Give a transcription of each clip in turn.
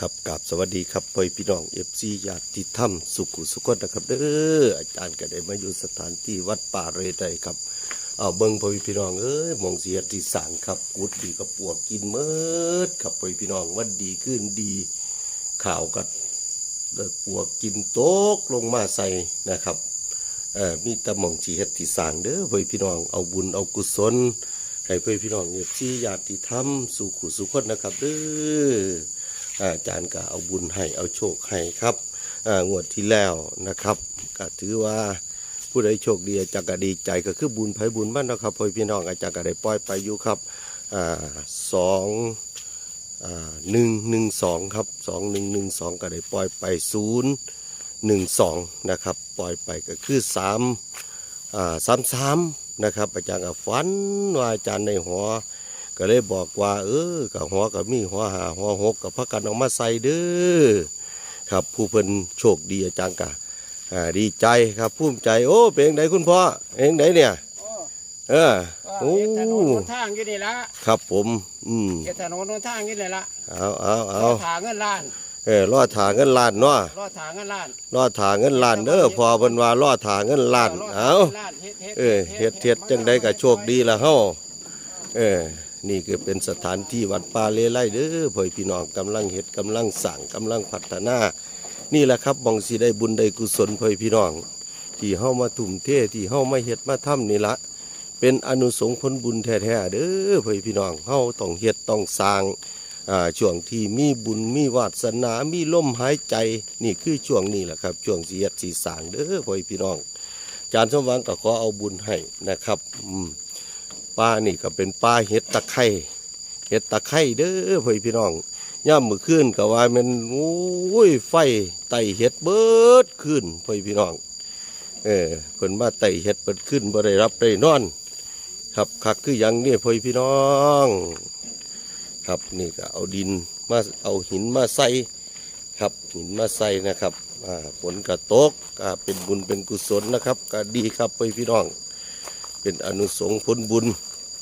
ครับกับสวัสดีครับพ่อพี่น้องเอฟซีญาติธรรมสุขุสุขนนะครับเด้ออาจารย์ก็ได้มาอยู่สถานที่วัดป่าเรไดครับเอาเบิ้งพ่อพี่น้องเอ้ยมองเสียที่สร้างครับกุดดีกับปวกกินเมิดครับพ่อพี่น้องวันดีขึ้นดี ข่าวกัดปวกกินโต๊กลงมาใส่นะครับเอ่อมีต่หมองสีเฮ็ดที่สร้างเด้อพ่อพี่น้องเอาบุญเอากุศลให้พ่อพี่น้องเอฟซีญาติธรรมสู่ขุสุขนะครับเด้อ อาจารย์ก็เอาบุญให้เอาโชคให้ครับงวดที่แล้วนะครับก็ถือว่าผู้ใดโชคดีอาจารย์ก็ดีใจก็คือบุญไผบุญบ้านนะครับพ่อพี่น้องอาจารย์ก็ได้ปล่อยไปอยู่ครับอสองหนึ่งหนึ่งสองครับสองหนึ่งหนึ่งสองก็ได้ปล่อยไปศูนย์หนึ่งสองนะครับปล่อยไปก็คือสามอ่าซ้ำๆนะครับอาจารย์ก็ฝันว่าอาจารย์ในหัว ก็เลยบอกว่า เออกับหัวกับมีหัวหาหัวหกกับพักกันออกมาใส่เด้อครับ ผู้เพิ่นโชคดีอาจารย์ก็อ่าดีใจครับภูมิใจ โอ้เป็นไงคุณพ่อเองไหนเนี่ยโอ้เออโอ้โอ้ถนนหนทางอยู่นี่ละครับผม อืมเฮ็ดถนนหนทางอยู่นี่ละเอาเอาเอารถถาเงินล้านเออรอดถาเงินล้านเนาะรถถาเงินล้านรอดถาเงินล้านเด้อพอเพิ่นว่ารอดถาเงินล้านรถถเอางินล้นเฮ็ดเออเฮ็ดเฮ็ดจังใดก็โชคดีละเฮาเออ นี่คือเป็นสถานที่วัดป่าเลไลเด้อพ่อพี่น้องกำลังเฮ็ดกำลังสร้างกำลังพัฒนา นี่แหละครับบ่งสิได้บุญได้กุศลพ่อพี่น้อง ที่เฮามาทุ่มเทที่เฮามาเฮ็ดมาทำนี่ละเป็นอนุสงฆ์ผลบุญแท้ๆเด้อพ่อพี่น้องเฮาต้องเฮ็ดต้องสร้างอ่าช่วงที่มีบุญมีวาสนา มีลมหายใจ นี่คือช่วงนี้แหละครับ ช่วงสิเฮ็ดสิสร้างเด้อพ่อพี่น้องอาจารย์สมหวังก็ขอเอาบุญให้นะครับ อืม ป้านี่ก็เป็นป้าเห็ดตะไคร่เห็ดตะไคร่เด้อพ่อพี่น้องย่ามมือขึ้นก็ว่ามันโอ้ยไฟไตเห็ดเบิดขึ้นพ่อพี่น้อง เออเพิ่นมาไตเห็ดเบิดขึ้นบ่ได้รับได้นอน ครับคักคือหยังนี่พ่อพี่น้อง ครับนี่ก็เอาดินมาเอาหินมาใส่ครับหินมาใส่นะครับฝนกระตกก็เป็นบุญเป็นกุศลนะครับ ก็ดีครับไปพี่น้อง เป็นอนุสงฆ์ผลบุญ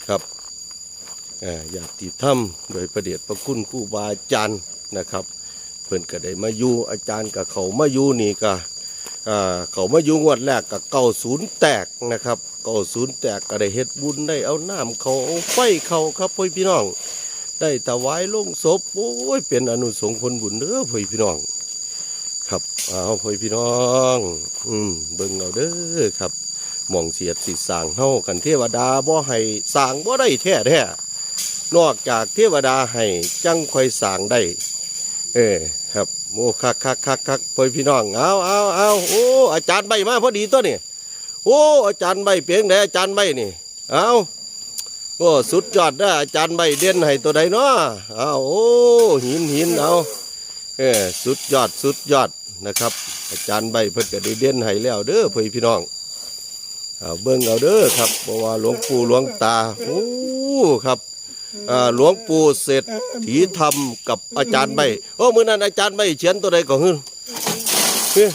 ครับอ่าอยากติดถ้ำโดยประเดชพระคุณครูบาอาจารย์นะครับ เพิ่นก็ได้มาอยู่อาจารย์กับเขามาอยู่นี่ก็เขามาอยู่งวดแรกกับเก่าศูนย์แตกนะครับเก่าศูนย์แตกก็ได้เฮ็ดบุญได้เอาน้ำเขาเอาไฟเขาครับพ่อพี่น้อง ได้ถวายลงศพโอ้ยเป็นอนุสงฆ์ผลบุญเด้อพ่อพี่น้อง ครับเอาพ่อพี่น้อง อืมเบิ่งเอาเด้อครับ หมองเสียดสิสางเฮากันเทวดาบ่ให้สางบ่ได้แท้แท้นอกจากเทวดาให้จังค่อยสางได้ เออครับโอ้คักคักคักคักพ่อพี่น้องเอาเอาเอาโอ้อาจารย์ใบมาพอดีตัวนี่โอ้อาจารย์ใบเพียงไหนอาจารย์ใบนี่เอาโอ้สุดยอดนะอาจารย์ใบเด่นให้ตัวใดเนาะเอาโอ้หินหินเอาเออสุดยอดสุดยอดนะครับ อาจารย์ใบเพิ่นก็ได้เด่นให้แล้วเด้อพ่อพี่น้อง เบิ่งเอาเด้อครับเพราะว่าหลวงปู่หลวงตาโอ้ครับหลวงปู่เศรษฐีธรรมกับอาจารย์ใบโอ้มือนั้นอาจารย์ใบเขียนตัวใดก็ฮึเฮ้ย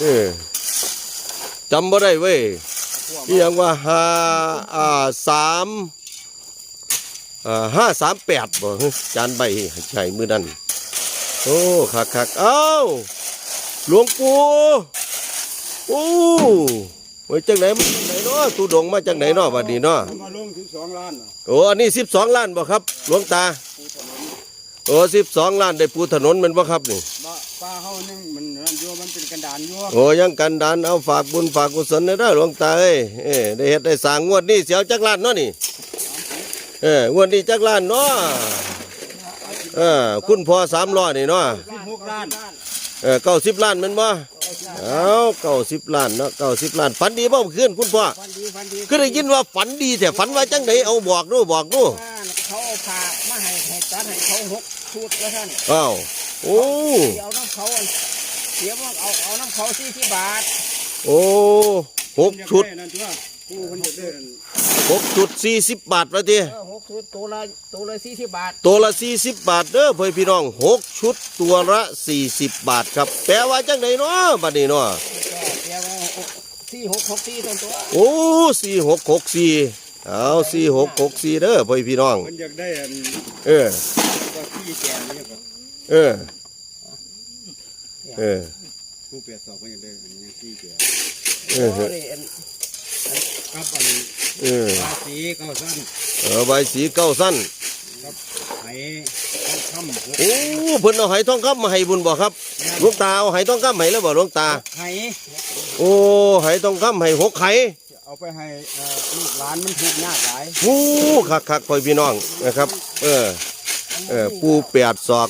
เอ้ยจำบ่ได้เว้ยที่ยังว่าห้าอ่าสามห้าสามแปดบ่ฮึอาจารย์ใบใช่มือนั้นโอ้คักคักเอ้าหลวงปู่โอ้ ไว้จังไหนมาจังไหนเนาะตูดงมาจังไหนเนาะบัดนี้เนาะมาลงถึงสองล้านโอ้อันนี้สิบสองล้านบ่ครับหลวงตาโอ้สิบสองล้านได้ปูถนนแมันบ่ครับนี่บ่ป้าเฮานึงมันนั่นอยู่มันเป็นกันดานอยู่โอ้ยังกันดานเอาฝากบุญฝากกุศลเด้อหลวงตาเอ้ยเอ้ยได้เฮ็ดได้สร้างงวดนี้เสียวจักล้านเนาะนี่เอองวดนี้จักล้านเนาะเออคุณพ่อสามล้อนี่เนาะสิบหกล้านเออเก้าสิบล้านแมันบ่ เอาเก้าสิบล้านเนาะเก้าสิบล้านฝันดีบ่เมื่อคืนคุณพ่อฟันดีฟันดีคือได้ยินว่าฝันดีแต่ฝันว่าจังไดเอาบอกดูบอกดูว่าเขาเอาผ้ามาให้ให้ตัดให้เขาหกชุดแล้วท่านอ้าวโอ้เอาน้ำเขาเสียว่าเอาเอาน้ำเขาสี่สิบบาทโอ้หกชุดนั่นตัวกูคนเดียวหกชุดสี่สิบบาทละทีเออ หกชุดตัวละตัวละสี่สิบบาท ตัวละสี่สิบบาทเด้อเพื่อนพี่น้องหกชุดตัวละสี่สิบบาทครับ แปลว่าจังไดเนาะบัดนี้เนาะแกแกว่าหกสี่หกหกสี่ตัวตัว โอ้สี่หกหกสี่เอาสี่หกหกสี่เด้อเพื่อนพี่น้องมันอยากได้อันเออว่าที่แกนี่ครับเออเออผู้เปรียบสอบก็ยังได้อันนี้ที่เปรียบเอโอ้อนี่อัน ครับอันเออภาษีเก้าสั้นเออใบสีเก้าสั้นครับไหต้องคำหกโอ้เพิ่นเอาไหทองคำมาให้บุญบ่ครับหลวงตาเอาไหทองคำให้แล้วบ่หลวงตา ไหโอ้ไหทองคำให้หกไข่เอาไปให้เอ่อลูกหลานมันทุกข์ยากหลาย โอ้คักคักๆพ่อพี่น้องนะครับ เออ เออปูแปดศอก